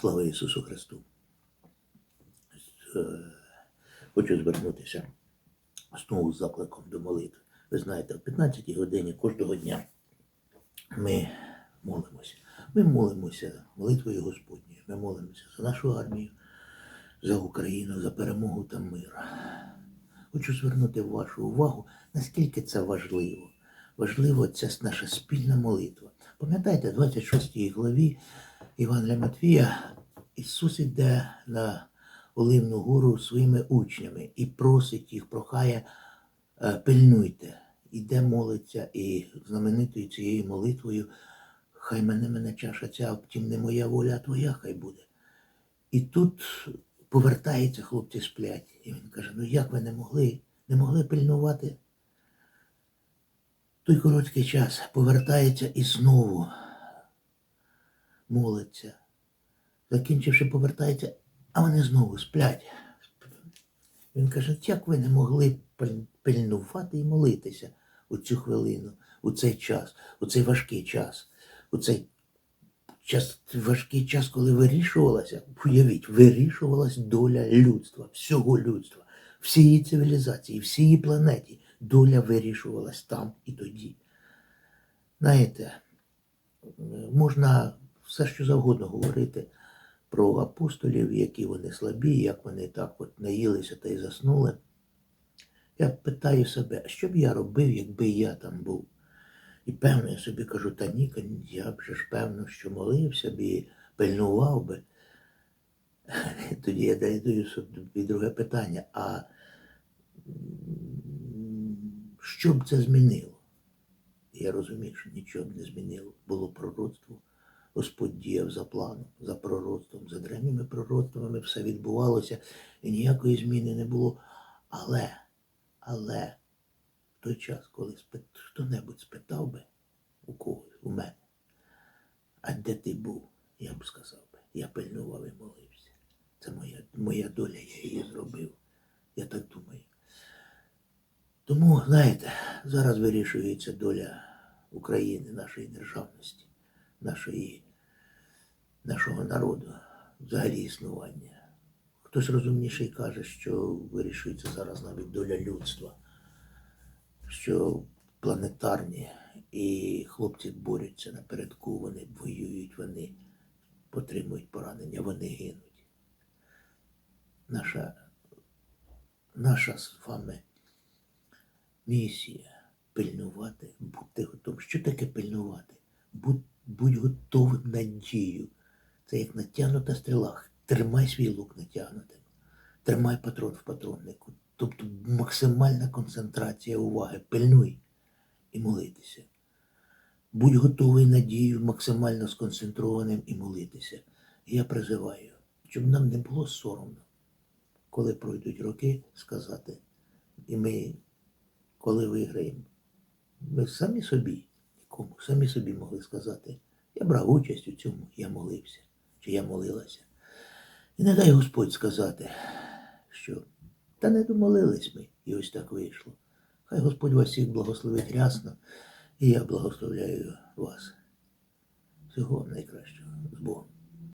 Слава Ісусу Христу. Е, Хочу звернутися знову з закликом до молитви. Ви знаєте, о 15 годині кожного дня ми молимося. Ми молимося молитвою Господньою. Ми молимося за нашу армію, за Україну, за перемогу та мир. Хочу звернути вашу увагу, наскільки це важливо. Важливо ця наша спільна молитва. Пам'ятаєте, в 26 главі Івангелія Матвія Ісус іде на Оливну гору своїми учнями і просить їх, прохає, е, пильнуйте, іде молиться і знаменитою цією молитвою, хай мене мене чаша ця, втім не моя воля, а твоя хай буде. І тут повертається, хлопці сплять. І він каже: ну як ви не могли, не могли пильнувати? Той короткий час повертається і знову молиться. Закінчивши, повертається, а вони знову сплять. Він каже, як ви не могли пильнувати і молитися у цю хвилину, у цей час, у цей важкий час, у цей час, важкий час, коли вирішувалася, уявіть, вирішувалась доля людства, всього людства, всієї цивілізації, всієї планеті. Доля вирішувалась там і тоді. Знаєте, можна все що завгодно говорити про апостолів, які вони слабі, як вони так от наїлися та й заснули. Я питаю себе, а що б я робив, якби я там був? І певно, я собі кажу, та ні, я б же ж певно, що молився б і пильнував би. Тоді я даю собі друге питання. А що б це змінило? Я розумію, що нічого б не змінило. Було пророцтво. Господь діяв за планом, за пророцтвом, за древніми пророцтвами все відбувалося, і ніякої зміни не було. Але, але в той час, коли спит... хто-небудь спитав би у когось, у мене, а де ти був, я б сказав би, я пильнував і молився. Це моя, моя доля, я її зробив. Я так думаю. Тому, знаєте, зараз вирішується доля України, нашої державності, нашої, нашого народу, взагалі існування. Хтось розумніший каже, що вирішується зараз навіть доля людства, що планетарні і хлопці борються напередку, вони воюють, вони отримують поранення, вони гинуть. Наша, наша з вами місія пильнувати, бути готовим. Що таке пильнувати? Будь, будь готовим на дію. Це як натягнута стріла. Тримай свій лук натягнутим. Тримай патрон в патроннику. Тобто максимальна концентрація уваги. Пильнуй і молитися. Будь готовий на дію, максимально сконцентрованим і молитися. Я призиваю, щоб нам не було соромно, коли пройдуть роки, сказати, і ми коли виграємо. Ми самі собі, нікому, самі собі могли сказати, я брав участь у цьому, я молився, чи я молилася. І не дай Господь сказати, що та не домолились ми, і ось так вийшло. Хай Господь вас всіх благословить рясно, і я благословляю вас. Всього найкращого з Богом.